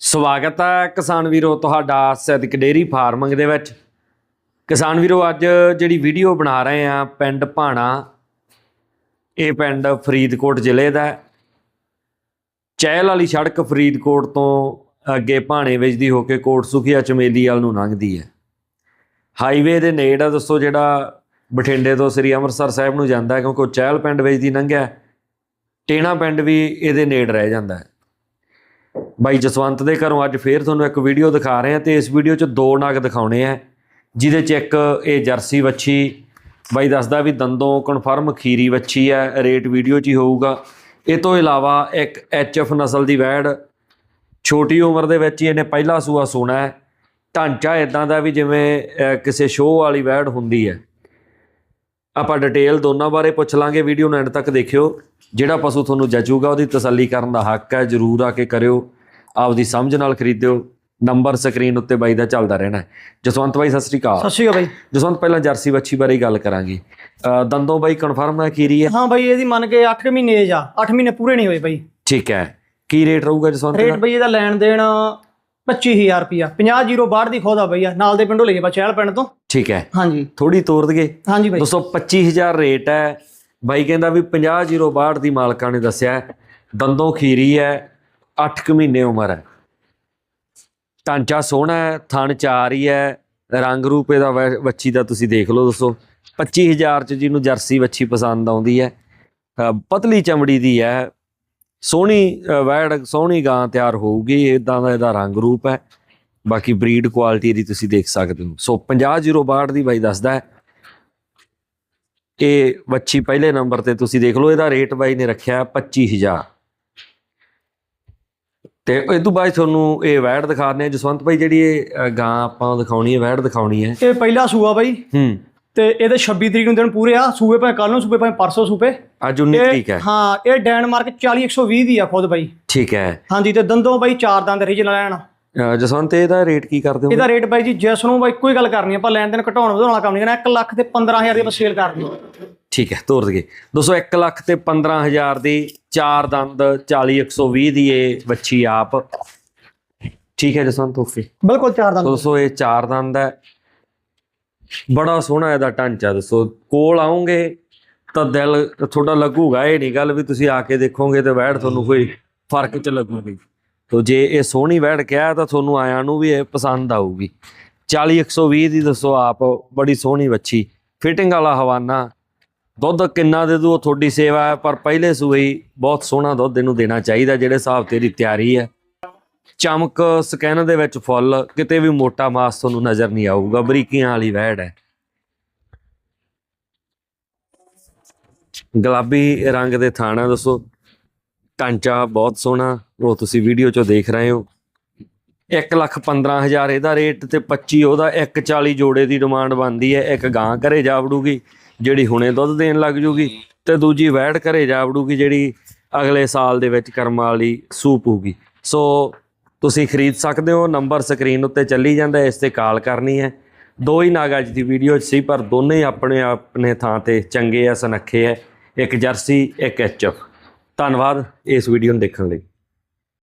ਸਵਾਗਤ ਹੈ ਕਿਸਾਨ ਵੀਰੋ ਤੁਹਾਡਾ ਸੈਦਿਕ ਡੇਰੀ ਫਾਰਮਿੰਗ ਦੇ ਵਿੱਚ। ਕਿਸਾਨ ਵੀਰੋ, ਅੱਜ ਜਿਹੜੀ ਵੀਡੀਓ ਬਣਾ ਰਹੇ ਆ ਪਿੰਡ ਭਾਣਾ, ਇਹ ਪਿੰਡ ਫਰੀਦਕੋਟ ਜ਼ਿਲ੍ਹੇ ਦਾ ਚਹਿਲ ਵਾਲੀ ਸੜਕ ਫਰੀਦਕੋਟ ਤੋਂ ਅੱਗੇ ਭਾਣੇ ਵੱਜਦੀ ਹੋ ਕੇ ਕੋਟ ਸੁਖੀਆ ਚਮੇਲੀ ਵਾਲ ਨੂੰ ਲੰਘਦੀ ਹੈ। ਹਾਈਵੇ ਦੇ ਨੇੜ ਆ ਦੱਸੋ ਜਿਹੜਾ ਬਠਿੰਡੇ ਤੋਂ ਸ੍ਰੀ ਅੰਮ੍ਰਿਤਸਰ ਸਾਹਿਬ ਨੂੰ ਜਾਂਦਾ ਕਿਉਂਕਿ ਉਹ ਚਹਿਲ ਪਿੰਡ ਵੱਜਦੀ ਲੰਘਿਆ ਟੇਣਾ ਪਿੰਡ ਵੀ ਇਹਦੇ ਨੇੜ ਰਹਿ ਜਾਂਦਾ ਹੈ। ਬਾਈ ਜਸਵੰਤ ਦੇ ਘਰੋਂ ਅੱਜ ਫੇਰ ਤੁਹਾਨੂੰ ਇੱਕ ਵੀਡੀਓ ਦਿਖਾ ਰਹੇ ਹਾਂ ਤੇ ਇਸ ਵੀਡੀਓ 'ਚ ਦੋ ਨਗ ਦਿਖਾਉਣੇ ਆ, ਜਿਹਦੇ 'ਚ ਇੱਕ ਇਹ ਜਰਸੀ ਵੱਛੀ, ਬਾਈ ਦੱਸਦਾ ਵੀ ਦੰਦੋਂ ਕਨਫਰਮ ਖੀਰੀ ਵੱਛੀ ਹੈ ਰੇਟ ਵੀਡੀਓ 'ਚ ਹੀ ਹੋਊਗਾ। ਇਹ ਤੋਂ ਇਲਾਵਾ ਇੱਕ ਐਚਐਫ ਨਸਲ ਦੀ ਵੈੜ, ਛੋਟੀ ਉਮਰ ਦੇ ਵਿੱਚ ਹੀ ਇਹਨੇ ਪਹਿਲਾ ਸੂਆ ਸੋਣਾ ਹੈ। ਢਾਂਚਾ ਇਦਾਂ ਦਾ ਵੀ ਜਿਵੇਂ ਕਿਸੇ ਸ਼ੋਅ ਵਾਲੀ ਵੈੜ ਹੁੰਦੀ ਹੈ। ਆਪਾਂ ਡਿਟੇਲ ਦੋਨਾਂ ਬਾਰੇ ਪੁੱਛ ਲਾਂਗੇ, ਵੀਡੀਓ ਨੂੰ ਐਂਡ ਤੱਕ ਦੇਖਿਓ। ਜਿਹੜਾ ਪਸ਼ੂ ਤੁਹਾਨੂੰ ਜਚੂਗਾ, ਉਹਦੀ ਤਸੱਲੀ ਕਰਨ ਦਾ ਹੱਕ ਹੈ, ਜਰੂਰ ਆ ਕੇ ਕਰਿਓ। ਆਪਦੀ ਸਮਝ ਨਾਲ ਖਰੀਦਿਓ ਨੰਬਰ ਸਕਰੀਨ ਉੱਤੇ ਬਾਈ ਦਾ ਚੱਲਦਾ ਰਹਿਣਾ ਜਸਵੰਤ ਬਾਈ ਸਤਿ ਸ੍ਰੀ ਅਕਾਲ। ਸਤਿ ਸ਼੍ਰੀ ਅਕਾਲ ਬਾਈ। ਜਸਵੰਤ ਪਹਿਲਾਂ ਜਰਸੀ ਵੱਛੀ ਬਾਰੇ ਗੱਲ ਕਰਾਂਗੇ। ਦੰਦੋਂ ਬਾਈ ਕਨਫਰਮ ਹੈ ਕੀਰੀ ਹੈ? ਹਾਂ ਬਾਈ ਇਹਦੀ ਮੰਨ ਕੇ 8 ਮਹੀਨੇ ਏਜ ਆ 8 ਮਹੀਨੇ ਪੂਰੇ ਨਹੀਂ ਹੋਏ ਬਾਈ। ਠੀਕ ਹੈ। ਕੀ ਰੇਟ ਰਹੂਗਾ ਜਸਵੰਤ ਰੇਟ ਬਾਈ ਇਹਦਾ ਲੈਣ ਦੇਣ 25000 ਰੁਪਿਆ 50 ਜ਼ੀਰੋ ਬਾਹਰ ਦੀ ਖੋਦਾ ਬਈ ਆ। ਨਾਲ ਦੇ ਪਿੰਡੋਂ ਲਈਏ ਬਚੈਲ ਪਿੰਡ ਤੋਂ। ਠੀਕ ਹੈ। ਹਾਂਜੀ। ਥੋੜੀ ਤੋਰ ਦਈਏ। ਹਾਂਜੀ ਬਾਈ। ਦੋਸਤੋ 25000 ਰੇਟ ਹੈ। ਬਾਈ ਕਹਿੰਦਾ ਵੀ 50/62 ਦੀ ਮਾਲਕਾਂ ਨੇ ਦੱਸਿਆ। ਦੰਦੋਂ ਖੀਰੀ ਹੈ। 8 ਕੁ ਮਹੀਨੇ ਉਮਰ ਹੈ। ਢਾਂਚਾ ਸੋਹਣਾ ਹੈ ਥਣ ਚਾਰ ਹੀ ਹੈ ਰੰਗ ਰੂਪ ਇਹਦਾ ਵੈ- ਵੱਛੀ ਦਾ ਤੁਸੀਂ ਦੇਖ ਲਓ ਦੋਸਤੋ। 25000 ਚ ਜਿਹਨੂੰ ਜਰਸੀ ਵੱਛੀ ਪਸੰਦ ਆਉਂਦੀ ਹੈ ਪਤਲੀ ਚਮੜੀ ਦੀ ਹੈ। ਸੋਹਣੀ ਅ, ਵੈੜ ਸੋਹਣੀ ਗਾਂ ਤਿਆਰ ਹੋਊਗੀ ਇਦਾਂ ਦਾ ਇਹਦਾ ਰੰਗ ਰੂਪ ਹੈ। ਬਾਕੀ ਬਰੀਡ ਕੁਆਲਿਟੀ ਦੀ ਤੁਸੀਂ ਦੇਖ ਸਕਦੇ ਹੋ। ਸੋ 50/62 ਦੀ ਬਾਈ ਦੱਸਦਾ ਹੈ। ਇਹ ਵੱਛੀ ਪਹਿਲੇ ਨੰਬਰ ਤੇ ਤੁਸੀਂ ਦੇਖ ਲਓ ਇਹਦਾ ਰੇਟ ਬਾਈ ਨੇ ਰੱਖਿਆ 25000 ਤੇ ਇਹ ਤੋਂ ਬਾਅਦ ਤੁਹਾਨੂੰ ਇਹ ਵੈੜ ਦਿਖਾਣੇ ਜਸਵੰਤ ਭਾਈ ਜਿਹੜੀ ਇਹ ਗਾਂ ਆਪਾਂ ਦਿਖਾਉਣੀ ਹੈ ਵੈੜ ਦਿਖਾਉਣੀ ਹੈ। ਇਹ ਪਹਿਲਾ ਸੂਆ ਬਾਈ। ਹੂੰ। ਤੇ ਇਹਦੇ 26 ਤਰੀਕ ਨੂੰ ਦਿਨ ਪੂਰੇ ਆ। ਸੂਏ ਭਾਵੇਂ ਕੱਲ ਨੂੰ ਸੂਏ ਭਾਵੇਂ ਪਰਸੋਂ ਸੂਪੇ ਅੱਜ 19 ਤਰੀਕ ਹੈ। ਹਾਂ ਇਹ ਡੈਨਮਾਰਕ 40 120 ਦੀ ਆ ਖੁਦ ਬਾਈ। ਠੀਕ ਹੈ। ਹਾਂਜੀ ਤੇ ਦੰਦੋਂ ਬਾਈ ਚਾਰ ਦੰਦ ਰੀਜਨਲ ਲੈਣ। ਜਸਵੰਤ ਇਹਦਾ ਰੇਟ ਕੀ ਕਰਦੇ ਹੋ? ਇਹਦਾ ਰੇਟ ਬਾਈ ਜੀ ਜਿਸ ਨੂੰ ਬਾਈ ਕੋਈ ਗੱਲ ਕਰਨੀ ਆਪਾਂ ਲੈਣ ਦੇਣ ਘਟਾਉਣ ਵਧਾਉਣ ਵਾਲਾ ਕੰਮ ਨਹੀਂ ਕਰਨਾ। 1 ਲੱਖ ਤੇ 15000 ਦੀ ਆਪਾਂ ਸੇਲ ਕਰਨੀ ਠੀਕ ਹੈ ਤੋਰ ਦਈਏ। ਦੋਸਤੋ 1 ਲੱਖ ਤੇ 15000 ਦੀ ਚਾਰ ਦੰਦ 40 120 ਦੀ ਇਹ ਵੱਛੀ ਆਪ। ਠੀਕ ਹੈ ਜਸਵੰਤ ਓਕੇ ਬਿਲਕੁਲ ਚਾਰ ਦੰਦ। ਦੋਸਤੋ ਇਹ ਚਾਰ ਦੰਦ ਹੈ। ਬੜਾ ਸੋਹਣਾ ਇਹਦਾ ਢਾਂਚਾ ਦੱਸੋ। ਕੋਲ ਆਉਂਗੇ ਤਾਂ ਦਿਲ ਤੁਹਾਡਾ ਲੱਗੂਗਾ ਇਹ ਨਹੀਂ ਗੱਲ ਵੀ ਤੁਸੀਂ ਆ ਕੇ ਦੇਖੋਗੇ ਤੇ ਵੈੜ ਤੁਹਾਨੂੰ ਕੋਈ ਫ਼ਰਕ ਚ ਲੱਗੂਗੀ। ਤੋ ਜੇ ਇਹ ਸੋਹਣੀ ਵੈੜ ਕਿਹਾ ਤਾਂ ਤੁਹਾਨੂੰ ਆਇਆਂ ਨੂੰ ਵੀ ਇਹ ਪਸੰਦ ਆਊਗੀ। 40 120 ਦੀ ਦੱਸੋ ਆਪ ਬੜੀ ਸੋਹਣੀ ਵੱਛੀ। ਫਿਟਿੰਗ ਵਾਲਾ ਹਵਾਨਾ ਦੁੱਧ ਕਿੰਨਾ ਦੇ ਦੂ, ਉਹ ਤੁਹਾਡੀ ਸੇਵਾ ਹੈ, ਪਰ ਪਹਿਲੇ ਸੂਏ ਹੀ ਬਹੁਤ ਸੋਹਣਾ ਦੁੱਧ ਇਹਨੂੰ ਦੇਣਾ ਚਾਹੀਦਾ, ਜਿਹੜੇ ਹਿਸਾਬ ਤੇਰੀ ਤਿਆਰੀ ਹੈ। ਚਮਕ ਸਕੈਨ ਦੇ ਵਿੱਚ ਫੁੱਲ, ਕਿਤੇ ਵੀ ਮੋਟਾ ਮਾਸ ਤੁਹਾਨੂੰ ਨਜ਼ਰ ਨਹੀਂ ਆਊਗਾ, ਬਰੀਕੀਆਂ ਵਾਲੀ ਵੈੜ ਹੈ। ਗੁਲਾਬੀ ਰੰਗ ਦੇ ਥਾਣਾ ਦੱਸੋ। ਢਾਂਚਾ ਬਹੁਤ ਸੋਹਣਾ, ਉਹ ਤੁਸੀਂ ਵੀਡੀਓ 'ਚੋਂ ਦੇਖ ਰਹੇ ਹੋ। 1 ਲੱਖ 15000 ਇਹਦਾ ਰੇਟ ਤੇ 25 ਉਹਦਾ 140 ਜੋੜੇ ਦੀ ਡਿਮਾਂਡ ਬਣਦੀ ਹੈ, ਇੱਕ ਗਾਂ ਘਰੇ ਜਾ ਵੜੂਗੀ, ਜਿਹੜੀ ਹੁਣੇ ਦੁੱਧ ਦੇਣ ਲੱਗ ਜੂਗੀ ਤੇ ਦੂਜੀ ਵੈੜ ਘਰੇ ਜਾ ਵੜੂਗੀ, ਜਿਹੜੀ ਅਗਲੇ ਸਾਲ ਦੇ ਵਿੱਚ ਕਰਮਾਂ ਵਾਲੀ ਸੂਪ ਹੋਊਗੀ ਸੋ ਤੁਸੀਂ ਖਰੀਦ ਸਕਦੇ ਹੋ, ਨੰਬਰ ਸਕਰੀਨ ਉੱਤੇ ਚੱਲੀ ਜਾਂਦਾ ਇਸ ਤੇ ਕਾਲ ਕਰਨੀ ਹੈ। ਦੋ ਹੀ ਨਾਗ ਅੱਜ ਦੀ ਵੀਡੀਓ 'ਚ ਸੀ, ਪਰ ਦੋਨੇ ਹੀ ਆਪਣੇ ਆਪਣੇ ਥਾਂ ਤੇ ਚੰਗੇ ਆ, ਸਨੱਖੇ ਆ, ਇੱਕ ਜਰਸੀ, ਇੱਕ ਐਚਐਫ ਧੰਨਵਾਦ ਇਸ ਵੀਡੀਓ ਨੂੰ ਦੇਖਣ ਲਈ।